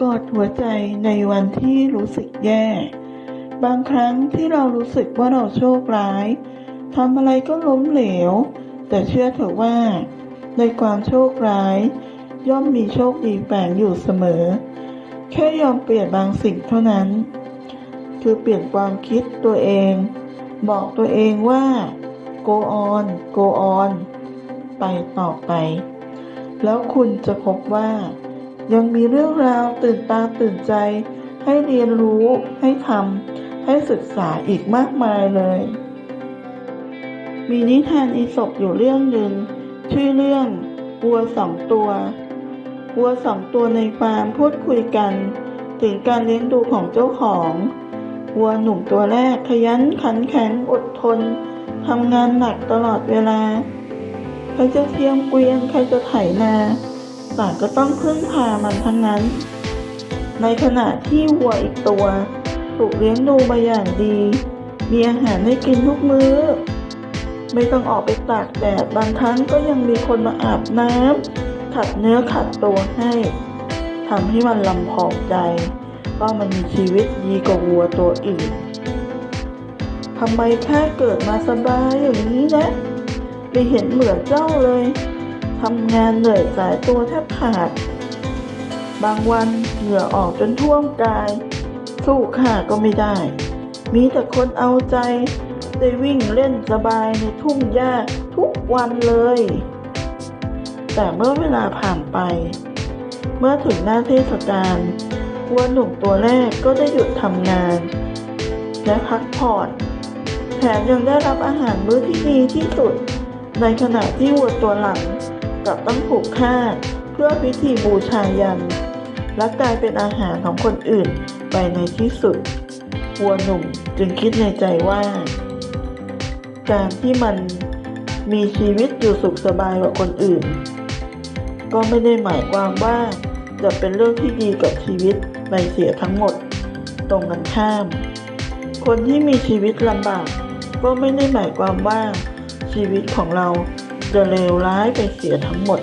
กอดหัวใจในวันที่รู้สึกแย่ บางครั้งที่เรารู้สึกว่าเราโชคร้ายทำอะไรก็ล้มเหลว แต่เชื่อเถอะว่า ในความโชคร้าย ย่อมมีโชคดีแฝงอยู่เสมอ แค่ยอมเปลี่ยนบางสิ่งเท่านั้น คือเปลี่ยนความคิดตัวเอง บอกตัวเองว่า go on go on ไปต่อไป แล้วคุณจะพบว่า ยังมีเรื่องราวตื่นตาตื่นใจ ให้เรียนรู้ให้ทำให้ศึกษาอีกมากมายเลย มีนิทานอีสปอยู่เรื่องหนึ่งชื่อเรื่องวัวสองตัววัวสองตัวในฟาร์มพูดคุยกัน ถึงการเลี้ยงดูของเจ้าของวัวหนุ่มตัวแรกขยันขันแข็งอดทนทำงานหนักตลอดเวลาใครจะเทียมเกวียนใครจะไถนา ต่างก็ต้องพึ่งพามันทั้งนั้น ในขณะที่วัวอีกตัว ถูกเลี้ยงดูมาอย่างดี มีอาหารให้กินทุกมื้อ ไม่ต้องออกไปตากแดดบางครั้งก็ยังมีคนมาอาบน้ำขัดเนื้อขัดตัวให้ทำให้มันลำพองใจว่ามันมีชีวิตดีกว่าวัวตัวอื่นทำไมแค่เกิดมาสบายอย่างนี้นะไม่เห็นเหมือนเจ้าเลย ทำงานเหนื่อยสายตัวแทบขาด บางวันเหงื่อออกจนท่วมกาย สู้ข้าก็ไม่ได้ มีแต่คนเอาใจ ได้วิ่งเล่นสบายในทุ่งหญ้าทุกวันเลย แต่เมื่อเวลาผ่านไป เมื่อถึงหน้าเทศกาลวัวหนุ่มตัวแรกก็ได้หยุดทำงาน และพักผ่อนแถมยังได้รับอาหารมื้อที่ดีที่สุด ในขณะที่วัวตัวหลัง กลับต้องถูกฆ่า เพื่อพิธีบูชายัน และกลายเป็นอาหารของคนอื่นไปในที่สุดวัวหนุ่มจึงคิดในใจว่า การที่มันมีชีวิตอยู่สุขสบายกว่าคนอื่น ก็ไม่ได้หมายความว่าจะเป็นเรื่องที่ดีกับชีวิตในเสียทั้งหมด ตรงกันข้าม คนที่มีชีวิตลำบาก ก็ไม่ได้หมายความว่าชีวิตของเรา จะเลวร้ายไปเสียทั้งหมด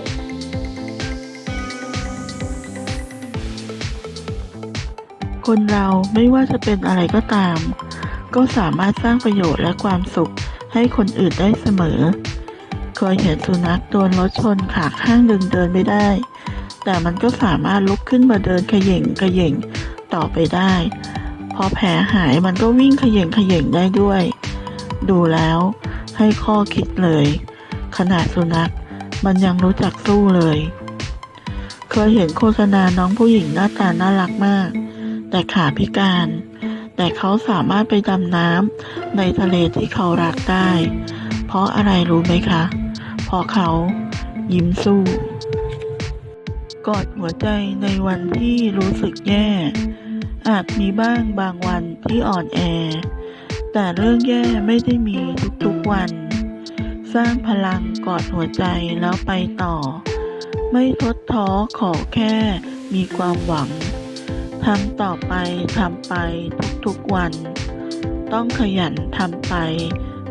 คนเราไม่ว่าจะเป็นอะไรก็ตาม ก็สามารถสร้างประโยชน์และความสุขให้คนอื่นได้เสมอ เคยเห็นสุนัขโดนรถชนขาข้างหนึ่งเดินไม่ได้ แต่มันก็สามารถลุกขึ้นมาเดินขย่งขย่งต่อไปได้ พอแผลหายมันก็วิ่งขย่งขย่งได้ด้วย ดูแล้วให้ข้อคิดเลย ขนาดสุนัข มันยังรู้จักสู้เลย เคยเห็นโฆษณาน้องผู้หญิงหน้าตาน่ารักมาก แต่ขาพิการ แต่เขาสามารถไปดำน้ำในทะเลที่เขารักได้ เพราะอะไรรู้ไหมคะ เพราะเขายิ้มสู้ กอดหัวใจในวันที่รู้สึกแย่ อาจมีบ้างบางวันที่อ่อนแอ แต่เรื่องแย่ไม่ได้มีทุกๆวัน สร้างพลังกอดหัวใจแล้วไปต่อ ไม่ทดท้อขอแค่มีความหวังทำต่อไปทำไปทุกๆวัน ต้องขยันทำไป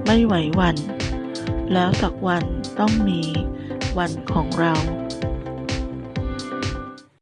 ไม่ไหววัน แล้วสักวันต้องมีวันของเรา